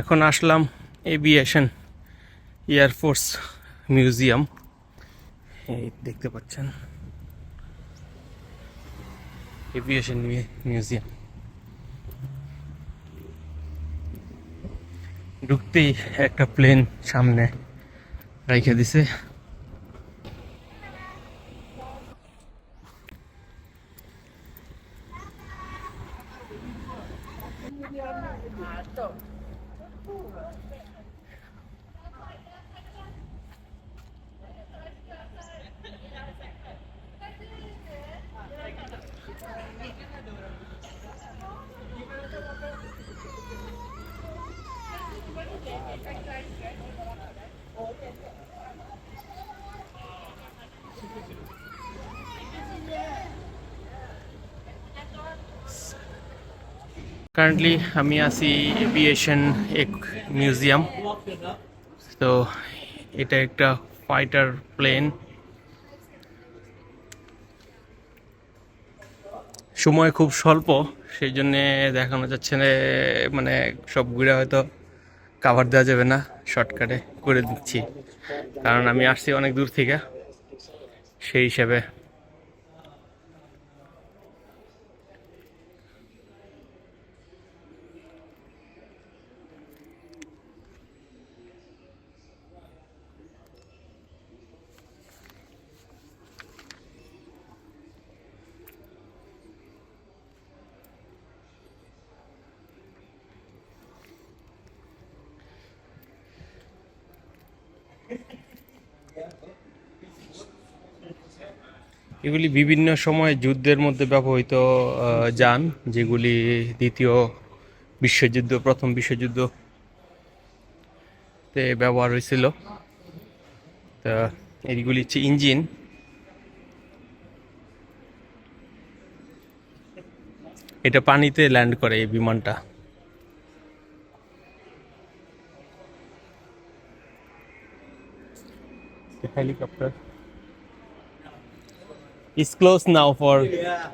এখন আসলাম aviation air force museum. এই দেখতে পাচ্ছেন। Aviation museum. ঢুকতেই একটা প্লেন সামনে রেখে দিছে। কারেন্টলি আমি আছি এভিয়েশন এক মিউজিয়াম তো এটা একটা ফাইটার প্লেন সময় খুব স্বল্প সেই জন্যে দেখানো যাচ্ছে না মানে সব ঘুরে হয়তো কাভার দেওয়া যাবে না শর্টকাটে করে দিচ্ছি। কারণ আমি আসছি অনেক দূর থেকে, সেই হিসাবে এগুলি বিভিন্ন সময় যুদ্ধের মধ্যে ব্যবহৃত যান, যেগুলি দ্বিতীয় বিশ্বযুদ্ধ, প্রথম বিশ্বযুদ্ধ তে ব্যবহার হয়েছিল। তা এইগুলি হচ্ছে ইঞ্জিন। এটা পানিতে ল্যান্ড করে এই বিমানটা। the helicopter. It's closed now for. Yeah.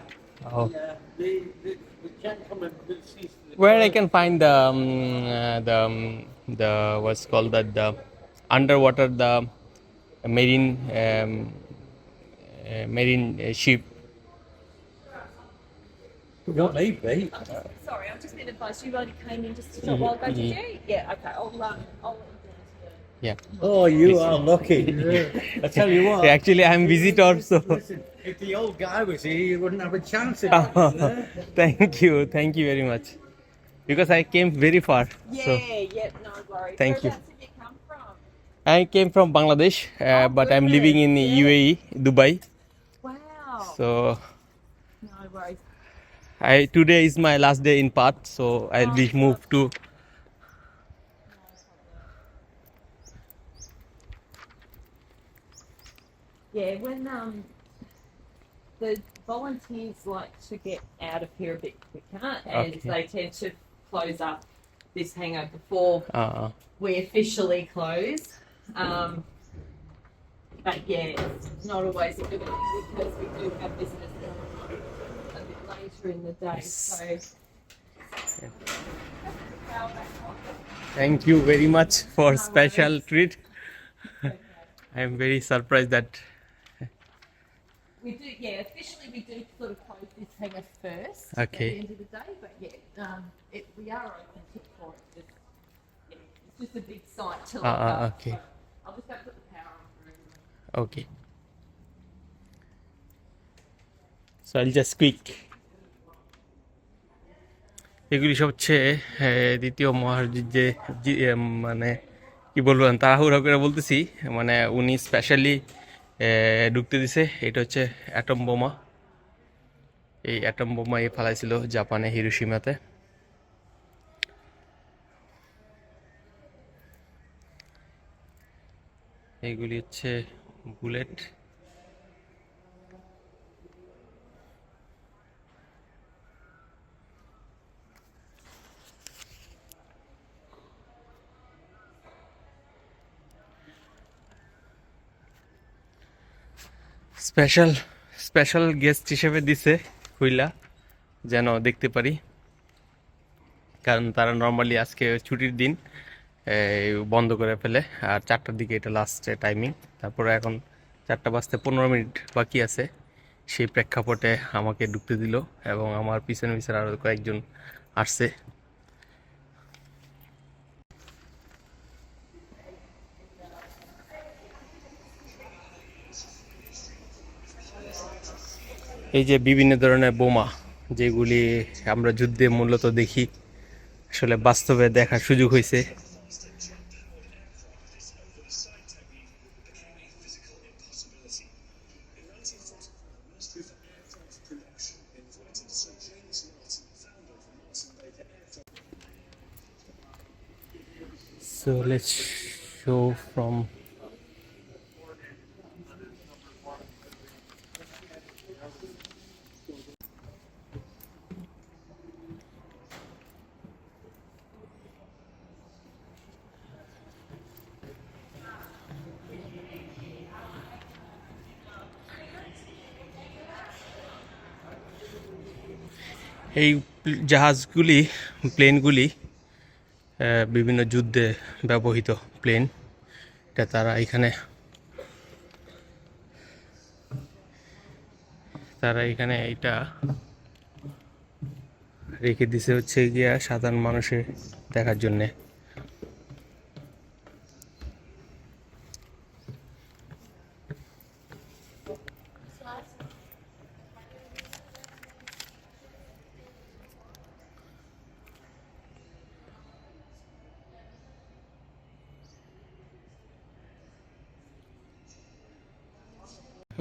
Oh. Yeah. They, they, they can't see. Where I can find the um, uh, the um, the what's called that the underwater the uh, marine um, uh, marine uh, ship. Not me, Pete. Sorry, I've just been advised you only came in just a short while ago, did mm-hmm. you? Yeah. Okay. I'll run. I'll yeah. Oh, you are lucky. I tell you what. Actually, I'm visitor, so Listen, if the old guy was here, you wouldn't have a chance. In it, thank you, thank you very much. Because I came very far. to So Yeah, yeah, no worries. Thank you. Whereabouts have you come from? I came from Bangladesh, uh, but I'm living in UAE, Dubai. Wow. So no worries. I today is my last day in Perth, so I'll be moved to Yeah, when um the volunteers like to get out of here a bit quicker, and Okay. they tend to close up this hangar before uh, we officially close. Um, but yeah, it's not always a good idea because we do have visitors a bit later in the day. So Thank you very much for special treat. I am very surprised that we do, yeah, officially we do sort of close this hangar first Okay. at the end of the day. But yeah, um, it, we are open to for it. Just, yeah, it's just a big site to look Ah, ah, up. okay. So I'll just go put the power on for everyone. okay. So I'll just quick. এগুলি সব হচ্ছে দ্বিতীয় মহাযুদ্ধে এ, মানে কি বলব তাড়াহুড়া করে বলতেছি মানে উনি স্পেশালি ঢুকতে দিছে। এটা হচ্ছে অ্যাটম বোমা। এই অ্যাটম বোমা এ ফালাইছিল জাপানে হিরোসীমাতে এইগুলি হচ্ছে বুলেট। স্পেশাল স্পেশাল গেস্ট হিসেবে দিছে হইলা যেন দেখতে পারি। কারণ তারা নর্মালি আজকে ছুটির দিন বন্ধ করে ফেলে। আর চারটার দিকে এটা লাস্ট টাইমিং তারপরে এখন চারটা বাজতে পনেরো মিনিট বাকি আছে। সেই প্রেক্ষাপটে আমাকে ঢুকতে দিল এবং আমার পিছনে পিছনে আরও কয়েকজন আসছে। এই যে বিভিন্ন ধরনের বোমা যেগুলি আমরা যুদ্ধে মূলত দেখি, আসলে বাস্তবে দেখার সুযোগ হয়েছে। So, let's show from এই জাহাজগুলি, প্লেনগুলি বিভিন্ন যুদ্ধে ব্যবহৃত প্লেন। এটা তারা এখানে তারা এখানে এটা রেখে দিছে হচ্ছে গিয়া সাধারণ মানুষের দেখার জন্যে।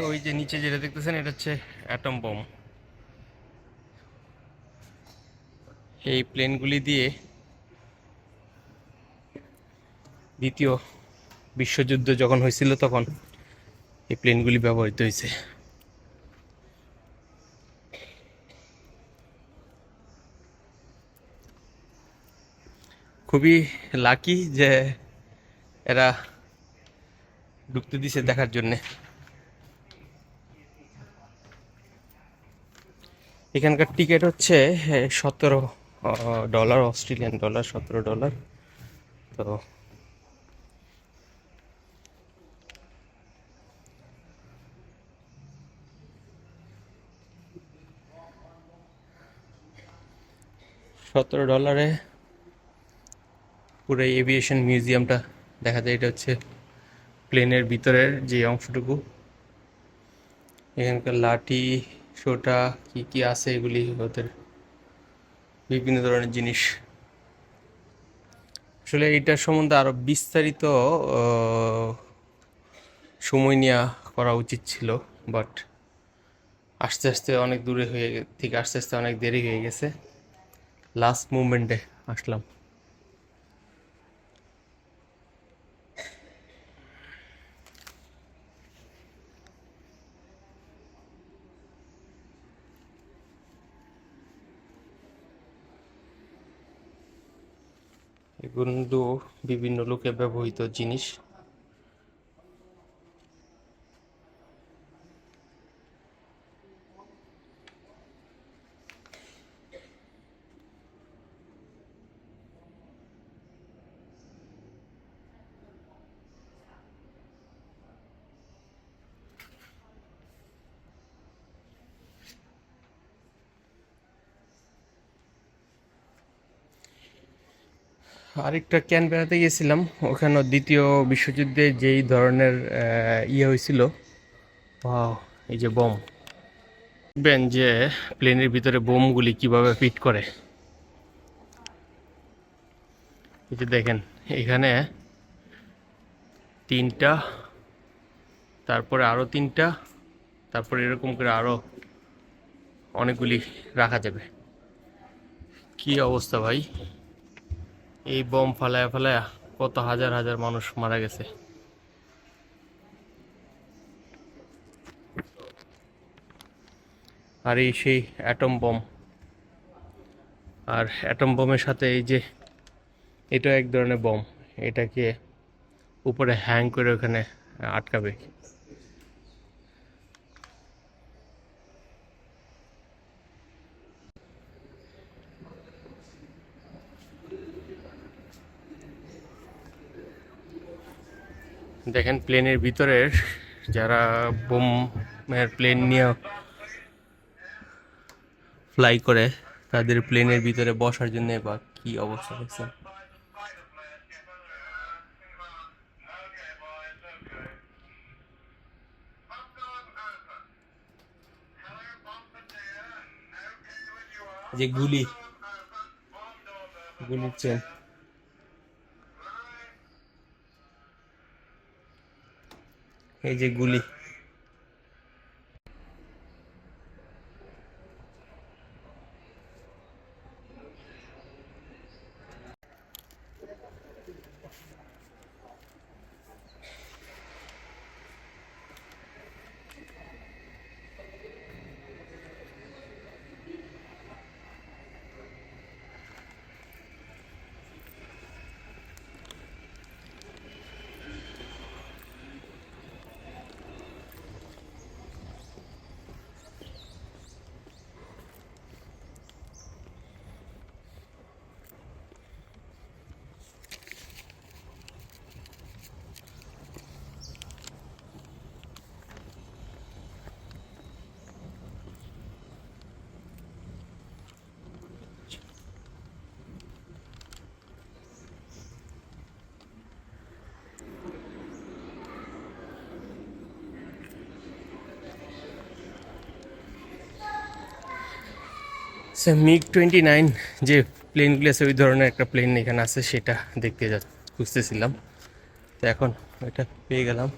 ওই যে নিচে যেটা দেখতেছেন, এটা হচ্ছে অ্যাটম বম এই প্লেনগুলি দিয়ে দ্বিতীয় বিশ্বযুদ্ধ যখন হয়েছিল তখন এই প্লেনগুলি ব্যবহৃত হয়েছে। খুবই লাকি যে এরা ঢুকতে দিছে দেখার জন্যে। এখানকার টিকিট হচ্ছে সতেরো ডলার, অস্ট্রেলিয়ান ডলার, সতেরো ডলার। তো সতেরো ডলারে পুরো এভিয়েশন মিউজিয়ামটা দেখা যায়। এটা হচ্ছে প্লেনের ভিতরের যে অংশটুকু। এখানকার লাঠি সোটা কি কি আছে এগুলি ওদের? বিভিন্ন ধরনের জিনিস। আসলে এইটার সম্বন্ধে আরও বিস্তারিত সময় নেওয়া করা উচিত ছিল, বাট আস্তে আস্তে অনেক দূরে হয়ে থেকে আস্তে আস্তে অনেক দেরি হয়ে গেছে। লাস্ট মুভমেন্টে আসলাম। এগুলো বিভিন্ন লোকে ব্যবহৃত জিনিস আরেকটা ক্যান বেড়াতে গিয়েছিলাম। ওখানে দ্বিতীয় বিশ্বযুদ্ধে যেই ধরনের ইয়ে হয়েছিল। এই যে বোম। দেখবেন যে প্লেনের ভিতরে বোমগুলি কীভাবে ফিট করে। এই যে দেখেন, এখানে তিনটা, তারপরে আরও তিনটা, তারপরে এরকম করে আরও অনেকগুলি রাখা যাবে। কি অবস্থা ভাই? এই বোম ফালায়া ফালায়া কত হাজার হাজার মানুষ মারা গেছে। আর এই সেই অ্যাটম বম আর অ্যাটম বমের সাথে এই যে এটা এক ধরনের বম এটাকে উপরে হ্যাং করে ওখানে আটকাবে। দেখেন প্লেনের ভিতরের যারা বোমের প্লেন নিয়ে ফ্লাই করে, তাদের প্লেনের ভিতরে বসার জন্য বা কি অবস্থা দেখছেন? যে গুলি, গুলির চেন এই যে গুলি। সে মিগ টোয়েন্টি নাইন যে প্লেনগুলো আছে, ওই ধরনের একটা প্লেন এখানে আছে, সেটা দেখতে যা, খুঁজতেছিলাম। তো এখন এটা পেয়ে গেলাম।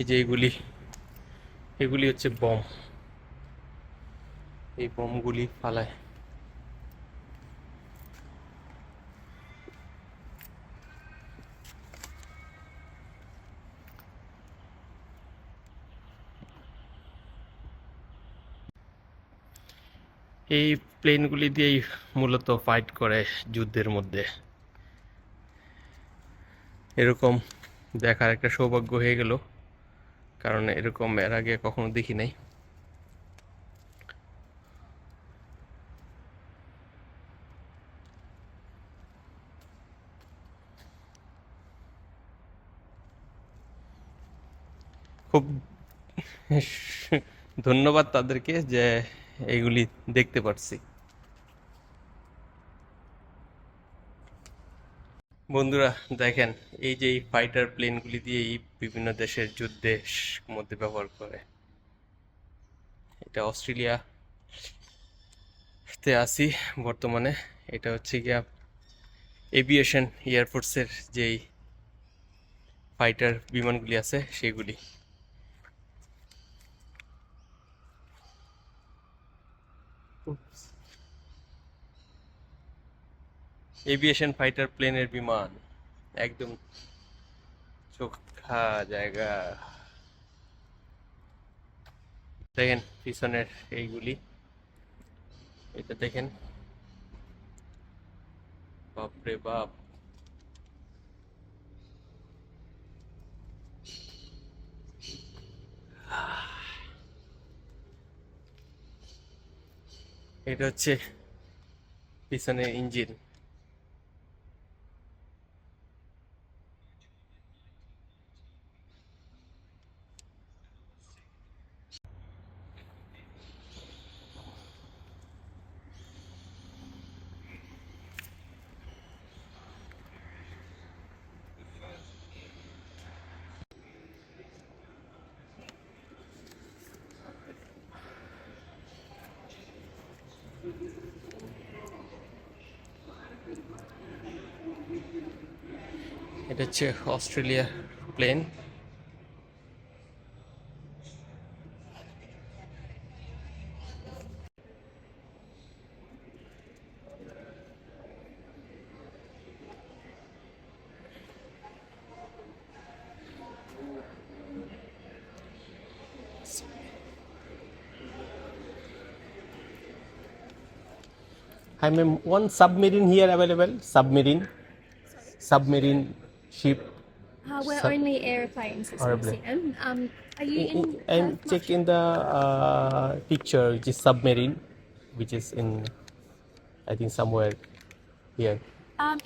এই যে এইগুলি এগুলি হচ্ছে বম। এই বমগুলি ফালায়। এই প্লেনগুলি দিয়েই মূলত ফাইট করে যুদ্ধের মধ্যে। এরকম দেখার একটা সৌভাগ্য হয়ে গেল। কারণ এরকম এর আগে কখনো দেখি নাই। খুব ধন্যবাদ তাদেরকে যে এইগুলি দেখতে পারছি। বন্ধুরা, দেখেন, এই যে এই ফাইটার প্লেনগুলি দিয়েই বিভিন্ন দেশের যুদ্ধে মধ্যে ব্যবহার করে। এটা অস্ট্রেলিয়া তে আছি বর্তমানে। এটা হচ্ছে গিয়া এভিয়েশন এয়ারফোর্সের যেই ফাইটার বিমানগুলি আছে, সেগুলি। এভিয়েশন ফাইটার প্লেনের বিমান। একদম চোখা জায়গা। দেখেন পিছনের এইগুলি। এটা দেখেন। বাপরে বাপ। এটা হচ্ছে পিছনের ইঞ্জিন। এটা হচ্ছে Australia plane I ma'am, one submarine here available, submarine. submarine ship Uh, we're only airplanes as we've Aeroplane. seen. Um, are you in? and Perth check much? in the uh, picture which is submarine which is in i think somewhere here Um,